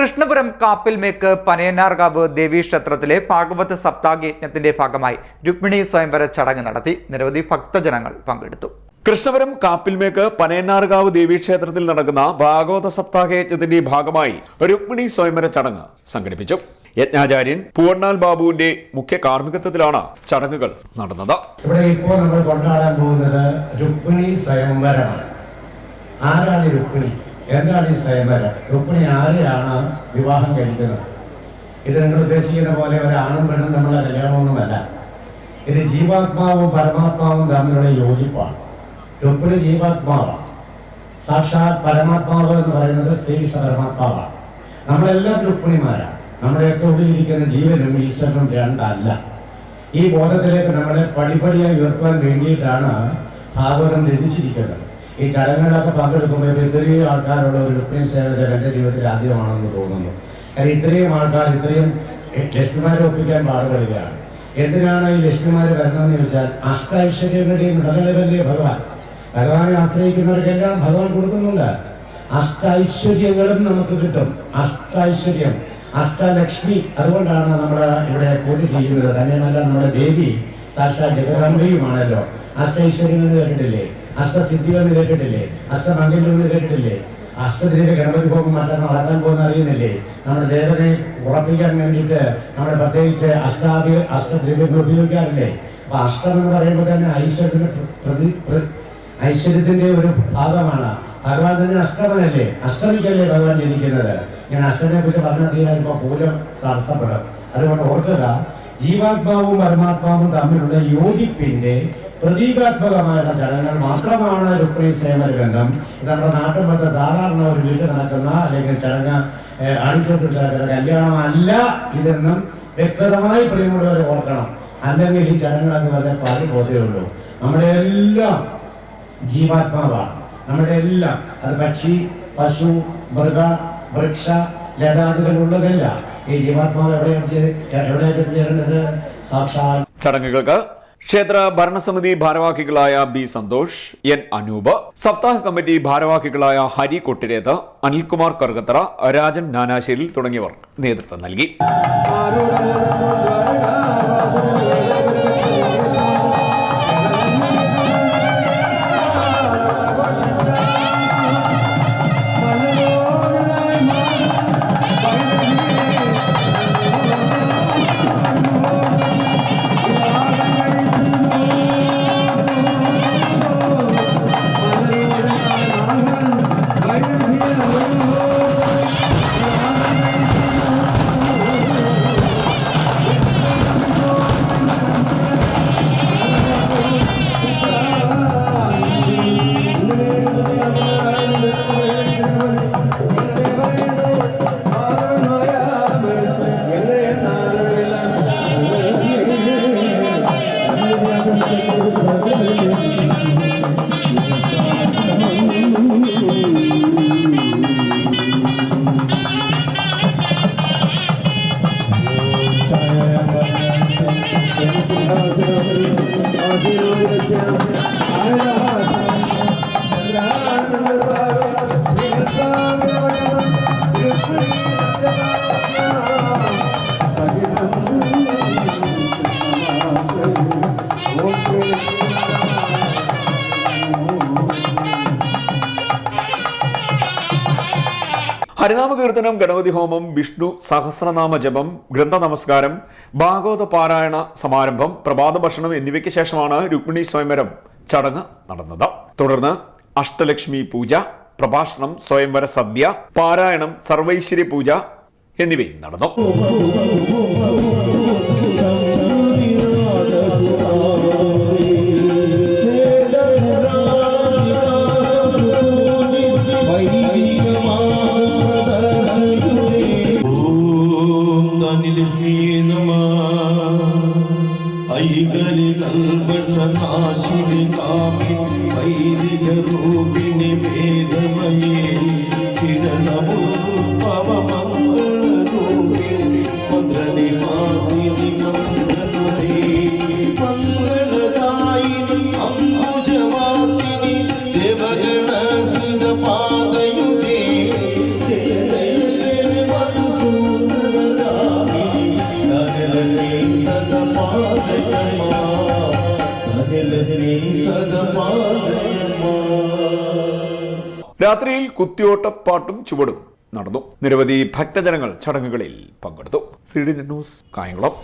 കൃഷ്ണപുരം കാപ്പിൽമേക്ക് പനയനാർകാവ് ദേവീക്ഷേത്രത്തിലെ ഭാഗവത സപ്താഹ യജ്ഞത്തിന്റെ ഭാഗമായി രുക്മിണി സ്വയംവര ചടങ്ങ് നടത്തി നിരവധി ഭക്തജനങ്ങൾ പങ്കെടുത്തു. കൃഷ്ണപുരം കാപ്പിൽമേക്ക് പനയനാർകാവ് ദേവീക്ഷേത്രത്തിൽ നടക്കുന്ന ഭാഗവത സപ്താഹ യജ്ഞത്തിന്റെ ഭാഗമായി രുക്മിണി സ്വയംവര ചടങ്ങ് സംഘടിപ്പിച്ചു. യജ്ഞാചാര്യൻ പൂവണ്ണാൽ ബാബുവിന്റെ മുഖ്യ കാർമ്മികത്വത്തിലാണ് ചടങ്ങുകൾ നടന്നത്. ഇവിടെ ഇപ്പോൾ നമ്മൾ കൊണ്ടാടാൻ പോകുന്നത് രുക്മിണി സ്വയംവരമാണ്. ആരാണ് രുക്മിണി? എന്താണ് ഈ സ്വയംവരം രുക്മിണി ആരെയാണ് വിവാഹം കഴിക്കുന്നത്? ഇത് നിങ്ങൾ ഉദ്ദേശിക്കുന്ന പോലെ ഒരാണും പെണ്ണും തമ്മിലുള്ള കല്യാണമൊന്നുമല്ല. ഇത് ജീവാത്മാവും പരമാത്മാവും തമ്മിലുള്ള യോജിപ്പാണ്. രുക്മിണി ജീവാത്മാവാണ്. സാക്ഷാൽ പരമാത്മാവ് എന്ന് പറയുന്നത് ശ്രീകൃഷ്ണ പരമാത്മാവാണ്. നമ്മളെല്ലാം രുക്മിണിമാരാണ്. നമ്മുടെയൊക്കെ ഉള്ളിലിരിക്കുന്ന ജീവനും ഈശ്വരനും രണ്ടല്ല. ഈ ബോധത്തിലേക്ക് നമ്മളെ പടിപടിയായി ഉയർത്തുവാൻ വേണ്ടിയിട്ടാണ് ഭാഗവതം രചിച്ചിരിക്കുന്നത്. ഈ ചടങ്ങുകളൊക്കെ പങ്കെടുക്കുമ്പോൾ ഇപ്പോൾ ഇത്രയും ആൾക്കാരുള്ള ഒരു രുക്മിണി സേവനം എന്റെ ജീവിതത്തിൽ ആദ്യമാണെന്ന് തോന്നുന്നു. കാരണം ഇത്രയും ആൾക്കാർ ഇത്രയും ലക്ഷ്മിമാരെ ഒപ്പിക്കാൻ പാടുപെടുകയാണ്. എന്തിനാണ് ഈ ലക്ഷ്മിമാർ വരുന്നതെന്ന് ചോദിച്ചാൽ അഷ്ടൈശ്വര്യങ്ങളുടെയും ഇടനിലകളുടെയും ഭഗവാൻ. ഭഗവാനെ ആശ്രയിക്കുന്നവർക്കെല്ലാം ഭഗവാൻ കൊടുക്കുന്നുണ്ട്. അഷ്ടൈശ്വര്യങ്ങളും നമുക്ക് കിട്ടും. അഷ്ടൈശ്വര്യം അഷ്ടലക്ഷ്മി അതുകൊണ്ടാണ് നമ്മൾ ഇവിടെ പൂജ ചെയ്യുന്നത്. തന്നെയുമല്ല നമ്മുടെ ദേവി സാക്ഷാത് ജഗദാംബയുമാണല്ലോ. അഷ്ടൈശ്വര്യങ്ങൾ കേട്ടിട്ടില്ലേ? അഷ്ടസിദ്ധികൾ എന്ന് കേട്ടിട്ടില്ലേ അഷ്ടമംഗല്യം എന്ന് കേട്ടിട്ടില്ലേ അഷ്ടദിനത്തെ ഗണപതി ഹോമം മറ്റന്ന് നടക്കാൻ പോകുന്ന അറിയുന്നില്ലേ? നമ്മുടെ ദേവനെ ഉറപ്പിക്കാൻ വേണ്ടിയിട്ട് നമ്മൾ പ്രത്യേകിച്ച് അഷ്ടാദി അഷ്ടദ്രവ്യങ്ങൾ ഉപയോഗിക്കാറില്ലേ? അപ്പൊ അഷ്ടം എന്ന് പറയുമ്പോൾ തന്നെ ഐശ്വര്യത്തിന് പ്രതി ഐശ്വര്യത്തിന്റെ ഒരു ഭാഗമാണ്. ഭഗവാൻ തന്നെ അഷ്ടമനല്ലേ അഷ്ടമിക്കല്ലേ ഭഗവാൻ ജനിക്കുന്നത്? ഞാൻ അഷ്ടനെ കുറിച്ച് പറഞ്ഞാൽ തീരാൻ ഇപ്പൊ പൂജ തടസ്സപ്പെടും. അതുകൊണ്ട് ഓർക്കുക ജീവാത്മാവും പരമാത്മാവും തമ്മിലുള്ള യോജിപ്പിന്റെ പ്രതീകാത്മകമായുള്ള ചടങ്ങുകൾ മാത്രമാണ് രുക്മിണി സേവന ബന്ധം. ഇത് നമ്മുടെ മറ്റേ സാധാരണ ഒരു വീട്ടിൽ നടക്കുന്ന അല്ലെങ്കിൽ ചടങ്ങ് നടക്കുന്ന കല്യാണമല്ല ഇതെന്നും വ്യക്തമായി പ്രിയമുള്ളവരെ ഓർക്കണം. അല്ലെങ്കിൽ ഈ വളരെ പാടി പോതേ ഉള്ളൂ. നമ്മുടെ എല്ലാം ജീവാത്മാവാണ്. നമ്മുടെ എല്ലാം അത് പക്ഷി പശു മൃഗ വൃക്ഷ ലതാദികൾ ഉള്ളതല്ല ഈ ജീവാത്മാവ് എവിടെയാണ് എവിടെയാണ് ചേരേണ്ടത് സാക്ഷാൽ ചടങ്ങുകൾക്ക് ക്ഷേത്ര ഭരണസമിതി ഭാരവാഹികളായ ബി സന്തോഷ് എൻ അനൂപ് സപ്താഹ കമ്മിറ്റി ഭാരവാഹികളായ ഹരി കൊട്ടിരേത്ത് അനിൽകുമാർ കറുകത്തറ രാജൻ നാനാശ്ശേരിൽ തുടങ്ങിയവർ നേതൃത്വം നൽകി. ഹരിനാമ കീർത്തനം ഗണപതി ഹോമം വിഷ്ണു സഹസ്രനാമ ജപം ഗ്രന്ഥ നമസ്കാരം ഭാഗവത പാരായണ സമാരംഭം പ്രഭാത ഭക്ഷണം എന്നിവയ്ക്ക് ശേഷമാണ് രുക്മിണി സ്വയംവരം ചടങ്ങ് നടന്നത്. തുടർന്ന് അഷ്ടലക്ഷ്മി പൂജ പ്രഭാഷണം സ്വയംവര സദ്യ പാരായണം സർവൈശ്വര്യ പൂജ എന്നിവയും നടന്നു. వైదిక రూపిణి వేదమయే కిరణము పవమంగళ రూపిణి. మద్రని మాసి രാത്രിയിൽ കുത്തിയോട്ടപ്പാട്ടും ചുവടും നടന്നു. നിരവധി ഭക്തജനങ്ങൾ ചടങ്ങുകളിൽ പങ്കെടുത്തു. C D news Kayamkulam.